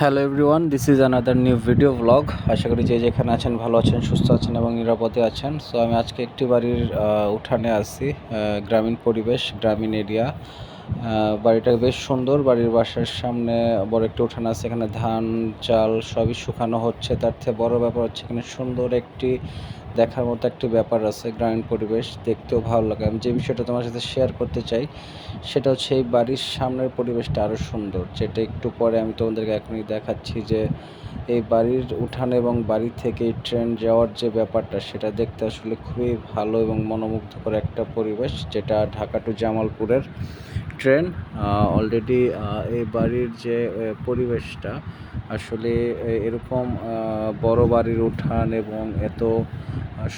Hello everyone this is another new video blog আশা করি যে যেখানে আছেন ভালো আছেন, সুস্থ আছেন এবং নিরাপদে আছেন। সো আমি আজকে একটি বাড়ির উঠানে আসছি গ্রামীণ পরিবেশ, গ্রামীণ এরিয়া। বাড়িটা বেশ সুন্দর, বাড়ির বাসার সামনে বড় একটি উঠান আছে, এখানে ধান, চাল সবই শুকানো হচ্ছে। তার থেকে বড় ব্যাপার হচ্ছে এখানে সুন্দর একটি দেখার মতো একটি ব্যাপার আছে, গ্রামীণ পরিবেশ, দেখতেও ভালো লাগে। আমি যে বিষয়টা তোমার সাথে শেয়ার করতে চাই, সেটা হচ্ছে এই বাড়ির সামনের পরিবেশটা আরও সুন্দর। যেটা একটু পরে আমি তোমাদেরকে এখনই দেখাচ্ছি যে, এই বাড়ির উঠান এবং বাড়ি থেকে ট্রেন যাওয়ার যে ব্যাপারটা, সেটা দেখতে আসলে খুবই ভালো এবং মনোমুগ্ধকর একটা পরিবেশ, যেটা ঢাকা টু জামালপুরের ট্রেন অলরেডি এই বাড়ির যে পরিবেশটা, আসলে এরকম বড় বাড়ির উঠান এবং এত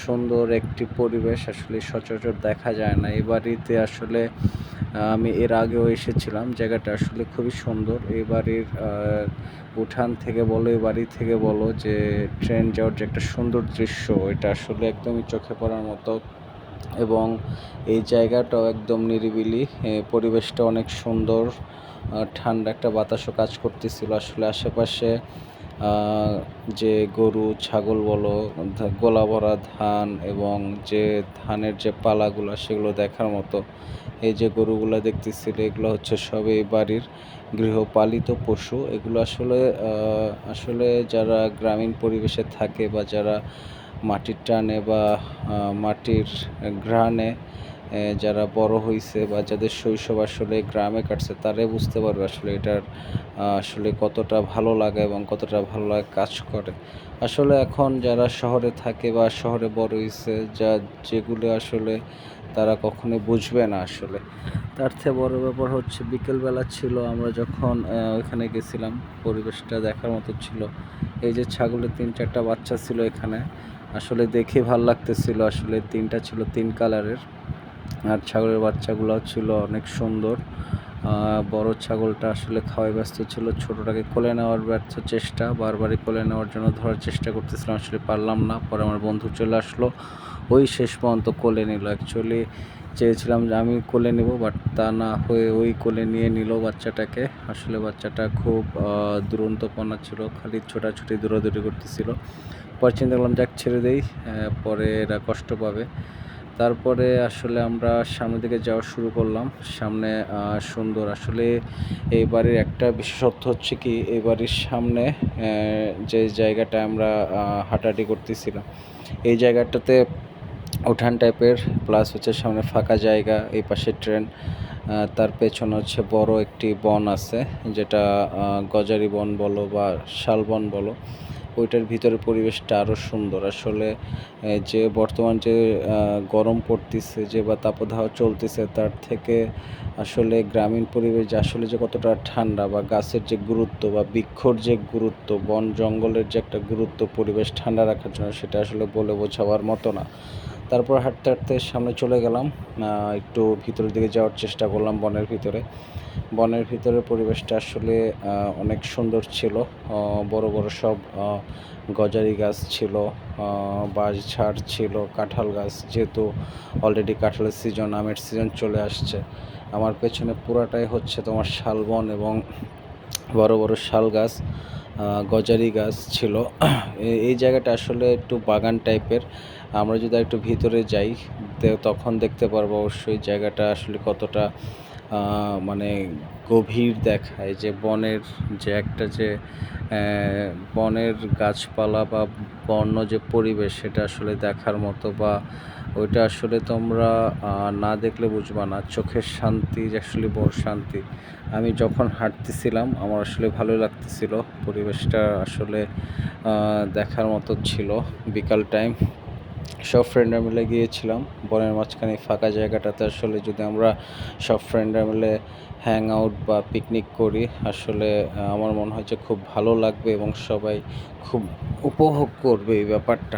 সুন্দর একটি পরিবেশ আসলে সচরাচর দেখা যায় না। এই বাড়িতে আসলে আমি এর আগেও এসেছিলাম, জায়গাটা আসলে খুবই সুন্দর। এই বাড়ির উঠান থেকে বলো, এই বাড়ি থেকে বলো যে, ট্রেন যাওয়ার যে একটা সুন্দর দৃশ্য, এটা আসলে একদমই চোখে পড়ার মতো এবং এই জায়গাটাও একদম নিরিবিলি পরিবেশটা অনেক সুন্দর ঠান্ডা একটা বাতাসও কাজ করতেছিল। আসলে আশেপাশে যে গরু, ছাগল বলো গোলা ভরা ধান এবং যে ধানের যে পালাগুলো, সেগুলো দেখার মতো, এই যে গরুগুলো দেখতেছিলে, এগুলো হচ্ছে সব বাড়ির গৃহপালিত পশু। এগুলো আসলে আসলে যারা গ্রামীণ পরিবেশে থাকে বা যারা মাটির টানে বা মাটির ঘ্রাণে যারা বড় হয়েছে বা যাদের শৈশব আসলে গ্রামে কাটছে, তারাই বুঝতে পারবে আসলে এটার আসলে কতটা ভালো লাগে এবং কতটা ভালো লাগে কাজ করে। আসলে এখন যারা শহরে থাকে বা শহরে বড় হয়েছে যা, যেগুলো আসলে তারা কখনোই বুঝবে না আসলে। তার থেকে বড় ব্যাপার হচ্ছে বিকেলবেলা ছিল আমরা যখন আহ, ওইখানে গেছিলাম পরিবেশটা দেখার মতো ছিল। এই যে ছাগলের তিন চারটা বাচ্চা ছিল এখানে আসলে দেখে ভালো লাগতেছিল আসলে তিনটা ছিল তিন কালারের। আর ছাগলের বাচ্চাগুলো ছিল অনেক সুন্দর। বড় ছাগলটা আসলে খাওয়াই ব্যস্ত ছিল ছোটটাকে কোলে নেওয়ার ব্যর্থ চেষ্টা বারবারই কোলে নেওয়ার জন্য ধরার চেষ্টা করতেছিলাম আসলে পারলাম না। পরে আমার বন্ধু চলে আসলো ওই শেষ পর্যন্ত কোলে নিল। অ্যাকচুয়ালি চেয়েছিলাম যে আমি কোলে নেব বাট তা না হয়ে ওই কোলে নিয়ে নিল বাচ্চাটাকে। আসলে বাচ্চাটা খুব দুরন্তপনা ছিল, খালি ছোটাছুটি, দৌড়াদৌড়ি করতেছিল। পরে চিন্তা করলাম, যাক, ছেড়ে দেই পরে এরা কষ্ট পাবে। তারপরে আসলে আমরা সামনের দিকে যাওয়া শুরু করলাম। সামনে সুন্দর। আসলে এই বাড়ির একটা বিশেষত্ব হচ্ছে কি, এই বাড়ির সামনে যে জায়গাটা আমরা হাঁটাহাঁটি করতেছিলাম, এই জায়গাটাতে উঠান টাইপের প্লাস হচ্ছে সামনে ফাঁকা জায়গা, এই পাশে ট্রেন তার পেছনে হচ্ছে বড় একটি বন আছে, যেটা গজারি বন বলো বা শালবন বলো, ওইটার ভিতরে পরিবেশটা আরও সুন্দর। আসলে যে বর্তমান যে গরম পড়তেছে, যে বা তাপদাহ চলতেছে, তার থেকে আসলে গ্রামীণ পরিবেশ যে আসলে যে কতটা ঠান্ডা বা গাছের যে গুরুত্ব বা বৃক্ষর যে গুরুত্ব, বন জঙ্গলের যে একটা গুরুত্ব, পরিবেশ ঠান্ডা রাখার জন্য সেটা আসলে বলে বোঝাবার মতো না। তারপর হাঁটতে হাঁটতে সামনে চলে গেলাম একটু ভিতরের দিকে যাওয়ার চেষ্টা করলাম বনের ভিতরে। বনের ভিতরে পরিবেশটা আসলে অনেক সুন্দর ছিল। বড় বড় সব গজারি গাছ ছিল আহ, বাঁশঝাড় ছিল কাঁঠাল গাছ যেহেতু অলরেডি কাঁঠালের সিজন আমের সিজন চলে আসছে। আমার পেছনে পুরাটাই হচ্ছে তোমার শালবন এবং বড় বড় শাল গাছ গজারি গাছ ছিল। এই জায়গাটা আসলে একটু বাগান টাইপের আমরা যদি একটু ভিতরে যাই তখন দেখতে পারব অবশ্যই জায়গাটা আসলে কতটা মানে গভীর দেখায় যে বনের যে একটা যে বনের গাছপালা বা বন্য যে পরিবেশ সেটা আসলে দেখার মতো বা ওইটা আসলে তোমরা না দেখলে বুঝবা না। চোখের শান্তি যে আসলে বড় শান্তি। আমি যখন হাঁটতেছিলাম, আমার আসলে ভালো লাগতেছিল। পরিবেশটা আসলে দেখার মতো ছিল বিকাল টাইম সব ফ্রেন্ডরা মিলে গিয়েছিলাম। বনের মাঝখানে ফাঁকা জায়গাটাতে আসলে যদি আমরা সব ফ্রেন্ডরা মিলে হ্যাং আউট বা পিকনিক করি, আসলে আমার মনে হয় যে খুব ভালো লাগবে এবং সবাই খুব উপভোগ করবে এই ব্যাপারটা।